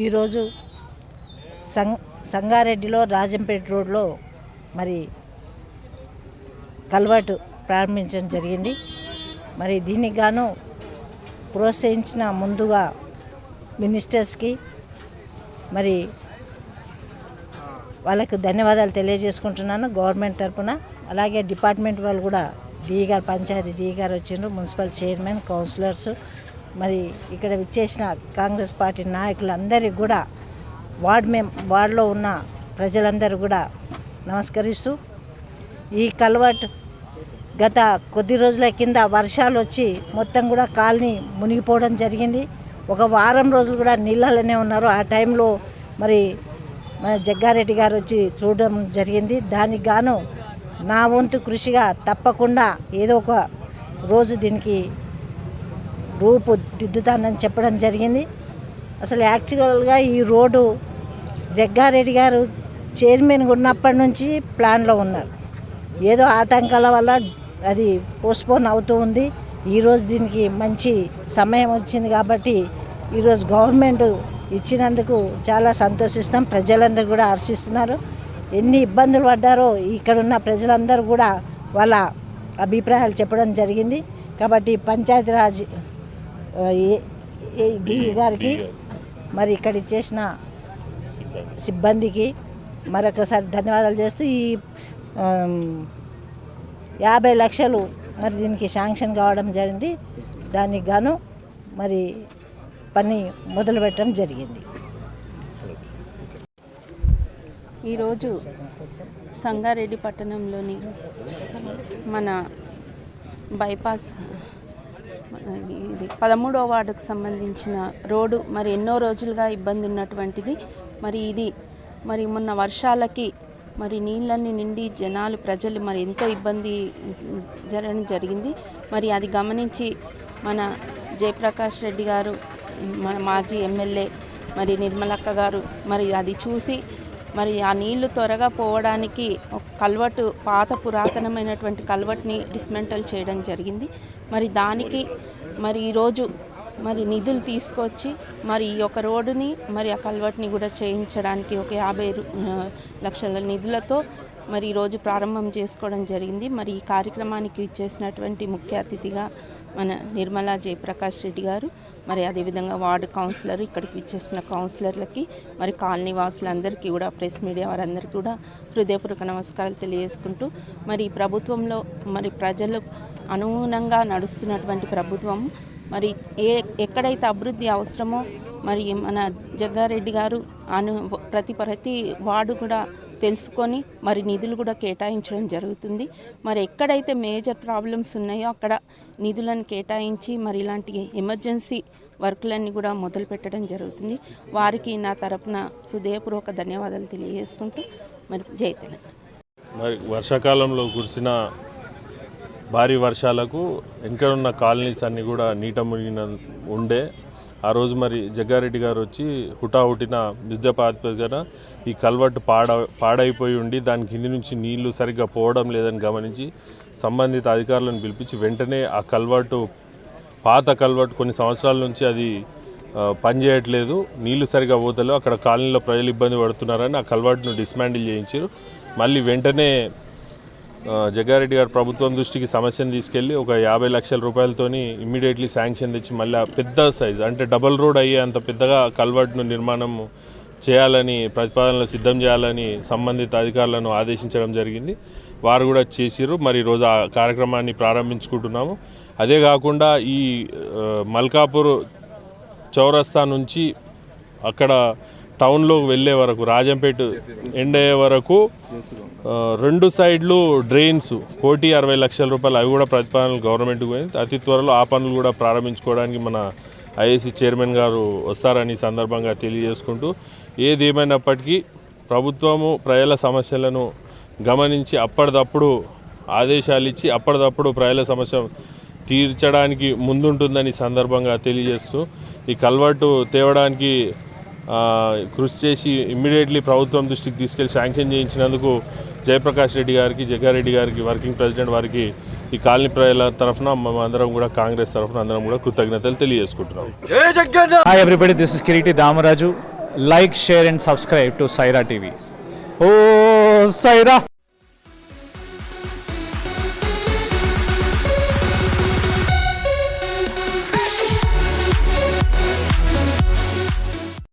ఈరోజు సం సంగారెడ్డిలో రాజంపేట రోడ్లో మరి కల్వర్టు ప్రారంభించడం జరిగింది. మరి దీనికి గాను ప్రోత్సహించిన ముందుగా మినిస్టర్స్కి మరి వాళ్ళకు ధన్యవాదాలు తెలియజేసుకుంటున్నాను గవర్నమెంట్ తరపున. అలాగే డిపార్ట్మెంట్ వాళ్ళు కూడా డిఈ గారు పంచాయతీ డిఈ గారు వచ్చిండ్రు మున్సిపల్ చైర్మన్ కౌన్సిలర్స్ మరి ఇక్కడ విచ్చేసిన కాంగ్రెస్ పార్టీ నాయకులందరికీ కూడా వార్డ్ మేం వార్డులో ఉన్న ప్రజలందరూ కూడా నమస్కరిస్తూ ఈ కల్వర్ట్ గత కొద్ది రోజుల కింద వర్షాలు వచ్చి మొత్తం కూడా కాలనీ మునిగిపోవడం జరిగింది. ఒక వారం రోజులు కూడా నీళ్ళలోనే ఉన్నారు. ఆ టైంలో మరి మన జగ్గారెడ్డి గారు వచ్చి చూడడం జరిగింది. దానికి గాను నా వంతు కృషిగా తప్పకుండా ఏదో ఒక రోజు దీనికి రూపు దిద్దుతానని చెప్పడం జరిగింది. అసలు యాక్చువల్గా ఈ రోడ్డు జగ్గారెడ్డి గారు చైర్మన్గా ఉన్నప్పటి నుంచి ప్లాన్లో ఉన్నారు. ఏదో ఆటంకాల వల్ల అది పోస్ట్పోన్ అవుతూ ఉంది. ఈరోజు దీనికి మంచి సమయం వచ్చింది కాబట్టి ఈరోజు గవర్నమెంట్ ఇచ్చినందుకు చాలా సంతోషిస్తాం. ప్రజలందరూ కూడా హర్షిస్తున్నారు. ఎన్ని ఇబ్బందులు పడ్డారో ఇక్కడ ఉన్న ప్రజలందరూ కూడా వాళ్ళ అభిప్రాయాలు చెప్పడం జరిగింది. కాబట్టి పంచాయతీరాజ్ డి గారికి మరి ఇక్కడ చేసిన సిబ్బందికి మరొకసారి ధన్యవాదాలు చేస్తూ ఈ యాభై లక్షలు మరి దీనికి శాంక్షన్ కావడం జరిగింది. దానికి గాను మరి పని మొదలు పెట్టడం జరిగింది. ఈరోజు సంగారెడ్డి పట్టణంలోని మన బైపాస్ ఇది పదమూడవ వార్డుకు సంబంధించిన రోడ్డు మరి ఎన్నో రోజులుగా ఇబ్బంది ఉన్నటువంటిది. మరి ఇది మరి మొన్న వర్షాలకి మరి నీళ్ళన్నీ నిండి జనాలు ప్రజలు మరి ఎంతో ఇబ్బంది జరగడం జరిగింది. మరి అది గమనించి మన జయప్రకాష్ రెడ్డి గారు మన మాజీ ఎమ్మెల్యే మరి నిర్మలక్క గారు మరి అది చూసి మరి ఆ నీళ్ళు త్వరగా పోవడానికి ఒక కల్వటు పాత పురాతనమైనటువంటి కల్వట్ని డిస్మెంటల్ చేయడం జరిగింది. మరి దానికి మరి ఈరోజు మరి నిధులు తీసుకొచ్చి మరి ఈ యొక్క రోడ్డుని మరి ఆ కల్వట్ని కూడా చేయించడానికి ఒక యాభై లక్షల నిధులతో మరి ఈరోజు ప్రారంభం చేసుకోవడం జరిగింది. మరి ఈ కార్యక్రమానికి ఇచ్చేసినటువంటి ముఖ్య అతిథిగా మన నిర్మలా జయప్రకాష్ రెడ్డి గారు మరి అదేవిధంగా వార్డు కౌన్సిలర్ ఇక్కడికి విచ్చేసిన కౌన్సిలర్లకి మరి కాలనీ వాసులందరికీ కూడా ప్రెస్ మీడియా వారందరికీ కూడా హృదయపూర్వక నమస్కారాలు తెలియజేసుకుంటూ మరి ప్రభుత్వంలో మరి ప్రజలు అనుగుణంగా నడుస్తున్నటువంటి ప్రభుత్వం మరి ఏ ఎక్కడైతే అభివృద్ధి అవసరమో మరి మన జగ్గారెడ్డి గారు అను ప్రతి ప్రతి వార్డు కూడా తెలుసుకొని మరి నిధులు కూడా కేటాయించడం జరుగుతుంది. మరి ఎక్కడైతే మేజర్ ప్రాబ్లమ్స్ ఉన్నాయో అక్కడ నిధులను కేటాయించి మరి ఇలాంటి ఎమర్జెన్సీ వర్క్లన్నీ కూడా మొదలు పెట్టడం జరుగుతుంది. వారికి నా తరపున హృదయపూర్వక ధన్యవాదాలు తెలియజేసుకుంటూ మరి జై తెలంగాణ. మరి వర్షాకాలంలో కురిసిన భారీ వర్షాలకు వెనక ఉన్న కాలనీస్ అన్నీ కూడా నీట మునిగిన ఉండే ఆ రోజు మరి జగ్గారెడ్డి గారు వచ్చి హుటాహుటిన యుద్ధ ప్రాతిపదికన ఈ కల్వర్ట్ పాడ పాడైపోయి ఉండి దాని కింది నుంచి నీళ్ళు సరిగ్గా పోవడం లేదని గమనించి సంబంధిత అధికారులను పిలిపించి వెంటనే ఆ కల్వర్టు పాత కల్వర్ట్ కొన్ని సంవత్సరాల నుంచి అది పనిచేయట్లేదు. నీళ్ళు సరిగా పోతలేవు. అక్కడ కాలనీలో ప్రజలు ఇబ్బంది పడుతున్నారని ఆ కల్వర్ట్ను డిస్మాండిల్ చేయించారు. మళ్ళీ వెంటనే జగ్గారెడ్డి గారు ప్రభుత్వం దృష్టికి సమస్యను తీసుకెళ్ళి ఒక యాభై లక్షల రూపాయలతోని ఇమ్మీడియట్లీ శాంక్షన్ తెచ్చి మళ్ళీ పెద్ద సైజ్ అంటే డబల్ రోడ్ అయ్యే అంత పెద్దగా కల్వర్ట్ను నిర్మాణం చేయాలని ప్రతిపాదనలు సిద్ధం చేయాలని సంబంధిత అధికారులను ఆదేశించడం జరిగింది. వారు కూడా చేసిర్రు. మరి ఈరోజు ఆ కార్యక్రమాన్ని ప్రారంభించుకుంటున్నాము. అదే కాకుండా ఈ మల్కాపూర్ చౌరస్తా నుంచి అక్కడ టౌన్లో వెళ్ళే వరకు రాజంపేట ఎండ్ అయ్యే వరకు రెండు సైడ్లు డ్రైన్స్ కోటి అరవై లక్షల రూపాయలు అవి కూడా ప్రతిపాదనలు గవర్నమెంట్కి పోయింది. అతి త్వరలో ఆ పనులు కూడా ప్రారంభించుకోవడానికి మన ఐఏసీ చైర్మన్ గారు వస్తారని సందర్భంగా తెలియజేసుకుంటూ ఏది ఏమైనప్పటికీ ప్రభుత్వము ప్రజల సమస్యలను గమనించి అప్పటిదప్పుడు ఆదేశాలు ఇచ్చి అప్పటిదప్పుడు ప్రజల సమస్య తీర్చడానికి ముందుంటుందని సందర్భంగా తెలియజేస్తూ ఈ కల్వర్టు తేవడానికి కృషి చేసి ఇమ్మీడియట్లీ ప్రభుత్వం దృష్టికి తీసుకెళ్ళి శాంక్షన్ చేయించినందుకు జయప్రకాష్ రెడ్డి గారికి జగ్గారెడ్డి గారికి వర్కింగ్ ప్రెసిడెంట్ వారికి ఈ కాలనీ ప్రజల తరఫున అందరం కూడా కాంగ్రెస్ తరఫున అందరం కూడా కృతజ్ఞతలు తెలియజేసుకుంటున్నాం Hi everybody, this is Kiriti Damaraju. like, share, and subscribe to Saira TV. Oh, Saira!